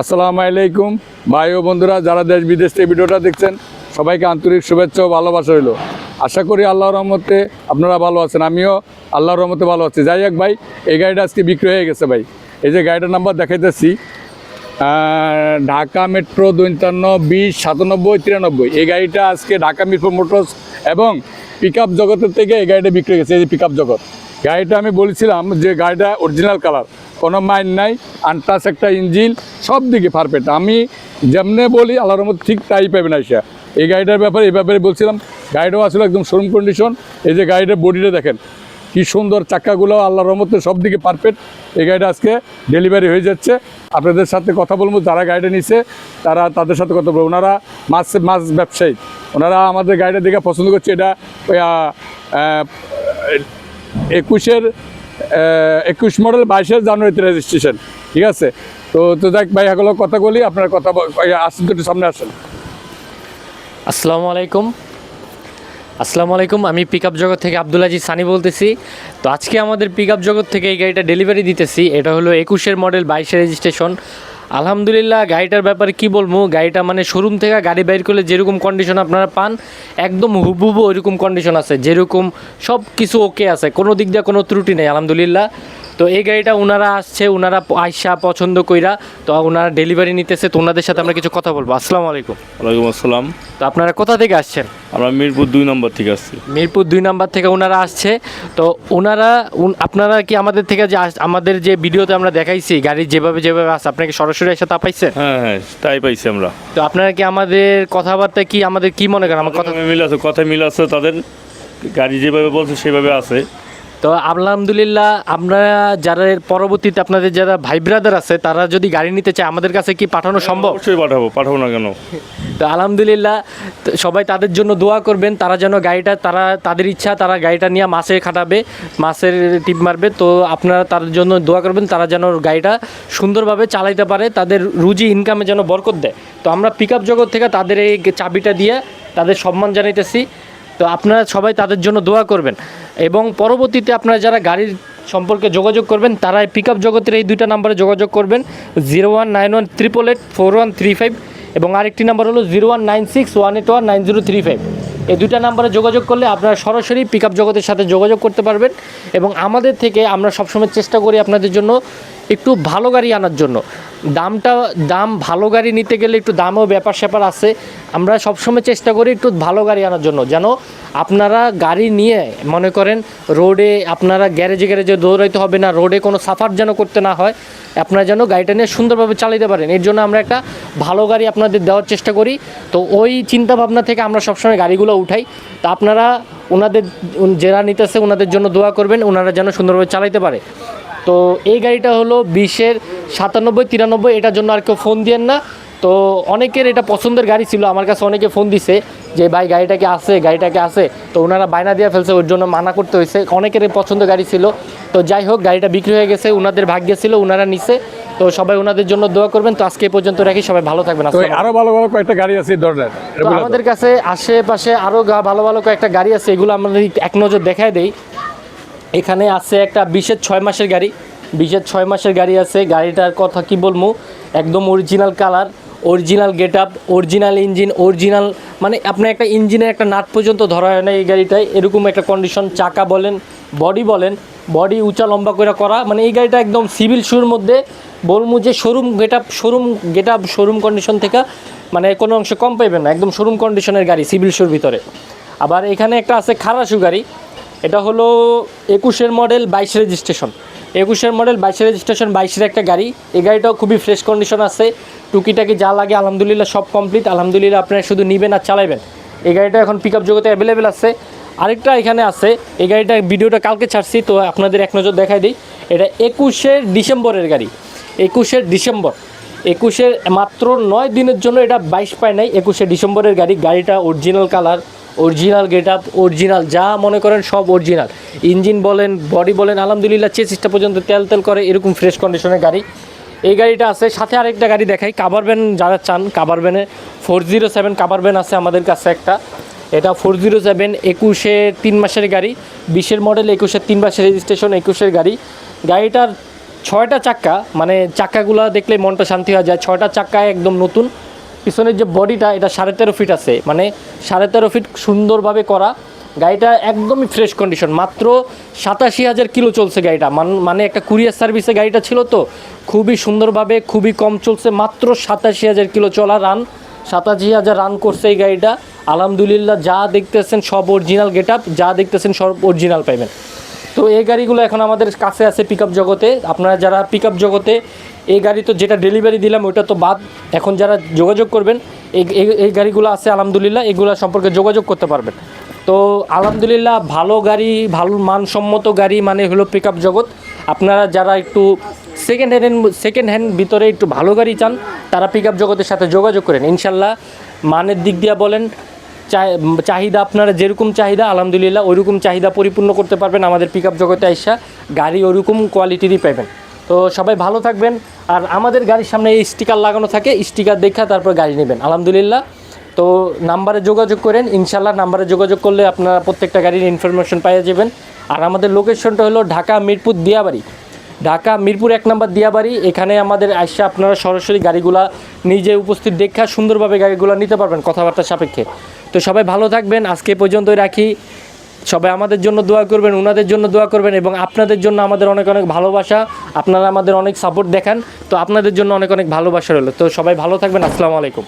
আসসালামু আলাইকুম। ভাই ও বন্ধুরা, যারা দেশ বিদেশ থেকে ভিডিওটা দেখছেন, সবাইকে আন্তরিক শুভেচ্ছা ও ভালোবাসা রইল। আশা করি আল্লাহর রহমতে আপনারা ভালো আছেন, আমিও আল্লাহর রহমতে ভালো আছি। যাই হোক ভাই, এই গাড়িটা আজকে বিক্রি হয়ে গেছে ভাই। এই যে গাড়িটার নাম্বার দেখাইতেছি ঢাকা মেট্রো দৈন্তান্ন বিশ সাতানব্বই তিরানব্বই। এই গাড়িটা আজকে ঢাকা মিরপুর মোটরস এবং পিক আপ জগতের থেকে এই গাড়িটা বিক্রি হয়ে গেছে এই যে পিক জগৎ। গাড়িটা আমি বলেছিলাম যে গাড়িটা অরিজিনাল কালার কোনো মাইন নাই, আনটাস একটা ইঞ্জিন, সব দিকে পারফেক্ট আমি যেমনে বলি, আল্লাহর মধ্যে ঠিক তাই পাবেন আইসা। এই গাড়িটার ব্যাপারে, এই ব্যাপারে বলছিলাম, গাড়িটাও আসলে একদম শোরুম কন্ডিশন এই যে গাড়িটার বডিটা দেখেন, কি সুন্দর চাক্কাগুলো, আল্লাহর রহমতে সব দিকে পারফেক্ট এই গাড়িটা আজকে ডেলিভারি হয়ে যাচ্ছে। আপনাদের সাথে কথা বলব, যারা গাড়িটা নিছে, তারা তাদের সাথে কথা বলব। ওনারা মাছ মাছ ব্যবসায়ী। ওনারা আমাদের গাড়িটা দেখে পছন্দ করছে। এটা একুশের একুশ মডেল বাইশে জানুয়ারিতে রেজিস্ট্রেশন ঠিক আছে? তো তো দেখ ভাই, এগুলো কথা বলি, আপনার কথা আসুন তো সামনে আসুন। আসসালামু আলাইকুম আসসালামু আলাইকুম আমি পিক আপ জগৎ থেকে আব্দুল আজি সানি বলতেছি। তো আজকে আমাদের পিক আপ জগৎ থেকে এই গাড়িটা ডেলিভারি দিতেছি। এটা হলো একুশের মডেল বাইশে রেজিস্ট্রেশন আলহামদুলিল্লাহ, গাড়িটার ব্যাপারে কি বলব? গাড়িটা মানে শোরুম থেকে গাড়ি বাইর করলে যেরকম কন্ডিশন আপনারা পান, একদম হুবহুবু ওইরকম কন্ডিশন আছে, যেরকম সব কিছু ওকে আছে, কোনো দিক দিয়ে কোনো ত্রুটি নেই, আলহামদুলিল্লাহ। তো এই গাড়িটা ওনারা আসছে ওনারা আইসা পছন্দ কইরা তো ওনারা ডেলিভারি নিতেছে তো ওনাদের সাথে আমরা কিছু কথা বলব। আসসালামু আলাইকুম। ওয়ালাইকুম আসসালাম। তো আপনারা কোথা থেকে আসছেন? আমরা মিরপুর দুই নম্বর থেকে আসছি। মিরপুর দুই নম্বর থেকে ওনারা আসছে। তো ওনারা আপনারা কি আমাদের থেকে যে আমাদের যে ভিডিওতে আমরা দেখাইছি গাড়ির যেভাবে যেভাবে আসছে আপনাকে সরাসরি এসে তা পাইছেন? হ্যাঁ হ্যাঁ তাই পাইছি আমরা। তো আপনারা কি আমাদের কথাবার্তা কি আমাদের কি মনে করেন? আমার কথা মিল আছে কথা মিল আছে তাদের গাড়ি যেভাবে বলছে সেভাবে আছে। তো আলহামদুলিল্লাহ আমরা যারা পরবর্তীতে আপনাদের যারা ভাই ব্রাদার আছে তারা যদি গাড়ি নিতে চায় আমাদের কাছে কি পাঠানো সম্ভব? অবশ্যই পাঠাবো পাঠাবো না কেন? তো আলহামদুলিল্লাহ সবাই তাদের জন্য দোয়া করবেন তারা যেন গাড়িটা তারা তাদের ইচ্ছা তারা গাড়িটা নিয়ে মাসে খাটাবে মাসের টিপ মারবে। তো আপনারা তাদের জন্য দোয়া করবেন তারা যেন গাড়িটা সুন্দরভাবে চালাইতে পারে তাদের রুজি ইনকামে যেন বরকত দেয়। তো আমরা পিক আপ জগৎ থেকে তাদের এই চাবিটা দিয়ে তাদের সম্মান জানাইতেছি। তো আপনারা সবাই তাদের জন্য দোয়া করবেন। এবং পরবর্তীতে আপনারা যারা গাড়ির সম্পর্কে যোগাযোগ করবেন তারা পিক আপ জগতের এই দুইটা নাম্বারে যোগাযোগ করবেন zero one nine one triple eight four one three five এবং আরেকটি নাম্বার হলো zero one nine six one eight one nine zero three five এই দুইটা নাম্বারে যোগাযোগ করলে আপনারা সরাসরি পিক জগতের সাথে যোগাযোগ করতে পারবেন এবং আমাদের থেকে আমরা সবসময় চেষ্টা করি আপনাদের জন্য একটু ভালো গাড়ি আনার জন্য। দামটা, দাম ভালো গাড়ি নিতে গেলে একটু দামও ব্যাপার স্যাপার আছে। আমরা সবসময় চেষ্টা করি একটু ভালো গাড়ি আনার জন্য। যেন আপনারা গাড়ি নিয়ে, মনে করেন, রোডে আপনারা গ্যারেজে গ্যারেজে দৌড়াইতে হবে না, রোডে কোনো সাফার যেন করতে না হয়, আপনারা যেন গাড়িটা নিয়ে সুন্দরভাবে চালাতে পারেন। এর জন্য আমরা একটা ভালো গাড়ি আপনাদের দেওয়ার চেষ্টা করি। তো ওই চিন্তা ভাবনা থেকে আমরা সবসময় গাড়িগুলো উঠাই। তা আপনারা ওনাদের, যারা নিতেছে, ওনাদের জন্য দোয়া করবেন, ওনারা যেন সুন্দরভাবে চালাইতে পারে। তো এই গাড়িটা হলো বিশের সাতানব্বই তিরানব্বই এটার জন্য আর কেউ ফোন দিয়েন না। তো অনেকের এটা পছন্দের গাড়ি ছিল আমার কাছে অনেকে ফোন দিছে যে ভাই গাড়িটাকে আছে? গাড়িটাকে আছে? তো ওনারা বায়না দিয়ে ফেলছে ওর জন্য মানা করতে হয়েছে। অনেকের পছন্দের গাড়ি ছিল। তো যাই হোক গাড়িটা বিক্রি হয়ে গেছে ওনাদের ভাগ্যে ছিল ওনারা নিছে। তো সবাই ওনাদের জন্য দোয়া করবেন। তো আজকে পর্যন্ত রাখি সবাই ভালো থাকবেন। আরও ভালো ভালো কয়েকটা গাড়ি আছে আমাদের কাছে আশেপাশে আরও ভালো ভালো কয়েকটা গাড়ি আছে এগুলো আমাদের এক নজর দেখায় দেই। এখানে আছে একটা বিশের ছয় মাসের গাড়ি। বিশের ছয় মাসের গাড়ি আছে। গাড়িটার কথা কি বলব? একদম original colour original get up original engine original মানে আপনার একটা ইঞ্জিনের একটা নাট পর্যন্ত ধরা হয় না এই গাড়িটায়। এরকম একটা কন্ডিশন চাকা বলেন বডি বলেন বডি উঁচা লম্বা করে করা। মানে এই গাড়িটা একদম সিভিল শুর মধ্যে বলব যে showroom get up showroom get up showroom condition থেকে মানে কোনো অংশে কম পাইবেন না। একদম শোরুম কন্ডিশনের গাড়ি সিভিল শুর ভিতরে। আবার এখানে একটা আছে খারাসু গাড়ি। এটা হলো একুশের মডেল বাইশ রেজিস্ট্রেশন একুশের মডেল বাইশ রেজিস্ট্রেশন বাইশের একটা গাড়ি। এই গাড়িটাও খুবই ফ্রেশ কন্ডিশন আছে। টুকিটাকি যা লাগে, আলহামদুলিল্লাহ সব কমপ্লিট আলহামদুলিল্লাহ আপনারা শুধু নেবেন আর চালাবেন এই গাড়িটা এখন পিক আপ জগতে অ্যাভেলেবেল আছে। আরেকটা এখানে আছে। এই গাড়িটা ভিডিওটা কালকে ছাড়ছি, তো আপনাদের এক নজর দেখাই দিই। এটা একুশের ডিসেম্বরের গাড়ি। একুশের ডিসেম্বর। একুশের মাত্র নয় দিনের জন্য এটা বাইশ পায় নাই। একুশে ডিসেম্বরের গাড়ি, গাড়িটা original colour original get up original, যা মনে করেন সব অরিজিনাল। ইঞ্জিন বলেন, বডি বলেন, আলহামদুলিল্লাহ চেসিসটা পর্যন্ত তেল তেল করে এরকম ফ্রেশ কন্ডিশনের গাড়ি। এই গাড়িটা আছে, সাথে আরেকটা গাড়ি দেখাই কাভার ভ্যান যারা চান কাভার ভ্যানে four zero seven cover van আছে আমাদের কাছে একটা। এটা ফোর জিরো সেভেন একুশে তিন মাসের গাড়ি, বিশের মডেল একুশের তিন মাসের রেজিস্ট্রেশন একুশের গাড়ি। গাড়িটার ছয়টা চাক্কা মানে চাক্কাগুলো দেখলে মনটা শান্তি হয়ে যায়। ছয়টা চাক্কা একদম নতুন। পিছনের যে বডিটা, এটা সাড়ে তেরো ফিট আছে। মানে সাড়ে তেরো ফিট সুন্দরভাবে করা। গাড়িটা একদমই ফ্রেশ কন্ডিশন মাত্র সাতাশি হাজার কিলো চলছে গাড়িটা। মান- একটা কুরিয়ার সার্ভিসে গাড়িটা ছিল তো, খুবই সুন্দরভাবে, খুবই কম চলছে, মাত্র সাতাশি হাজার কিলো চলা রান সাতাশি হাজার রান করছে এই গাড়িটা। আলহামদুলিল্লাহ, যা দেখতেছেন সব অরিজিনাল গেট যা দেখতেছেন সব অরিজিনাল পাইবেন তো এই গাড়িগুলো এখন আমাদের কাছে আছে পিক জগতে। আপনারা যারা পিক জগতে এই গাড়ি তো যেটা ডেলিভারি দিলাম, ওইটা তো বাদ। এখন যারা যোগাযোগ করবেন, এই, এই- গাড়িগুলো আছে, আলহামদুলিল্লাহ, এগুলো সম্পর্কে যোগাযোগ করতে পারবেন। তো আলহামদুলিল্লাহ, ভালো গাড়ি, ভালো মানসম্মত গাড়ি মানে হলো পিক জগৎ। আপনারা যারা একটু সেকেন্ড হ্যান্ড সেকেন্ড হ্যান্ড ভিতরে একটু ভালো গাড়ি চান, তারা পিক আপ জগতের সাথে যোগাযোগ করেন। ইনশাল্লাহ মানের দিক দিয়ে বলেন চাহিদা আপনারা যেরকম চাহিদা, আলহামদুলিল্লাহ, ওইরকম চাহিদা পরিপূর্ণ করতে পারবেন আমাদের পিক আপ জগতে আইসা। গাড়ি ওইরকম কোয়ালিটিরই পাবেন তো সবাই ভালো থাকবেন। আর আমাদের গাড়ির সামনে এই স্টিকার লাগানো থাকে স্টিকার দেখা তারপর গাড়ি নেবেন। আলহামদুলিল্লাহ। তো নাম্বারে যোগাযোগ করেন। ইনশাল্লাহ নাম্বারে যোগাযোগ করলে আপনারা প্রত্যেকটা গাড়ির ইনফরমেশন পাইয়ে যাবেন। আর আমাদের লোকেশনটা হলো ঢাকা মিরপুর দিয়াবাড়ি। ঢাকা মিরপুর এক নম্বর দিয়াবাড়ি। এখানে আমাদের আইসা আপনারা সরাসরি গাড়িগুলা নিজে উপস্থিত দেখা সুন্দরভাবে গাড়িগুলো নিতে পারবেন কথাবার্তা সাপেক্ষে। তো সবাই ভালো থাকবেন। আজকে পর্যন্তই রাখি। সবাই আমাদের জন্য দোয়া করবেন ওনাদের জন্য দোয়া করবেন এবং আপনাদের জন্য আমাদের অনেক অনেক ভালোবাসা, আপনারা আমাদের অনেক সাপোর্ট দেখান। তো আপনাদের জন্য অনেক অনেক ভালোবাসা রইল। তো সবাই ভালো থাকবেন, আসসালামু আলাইকুম।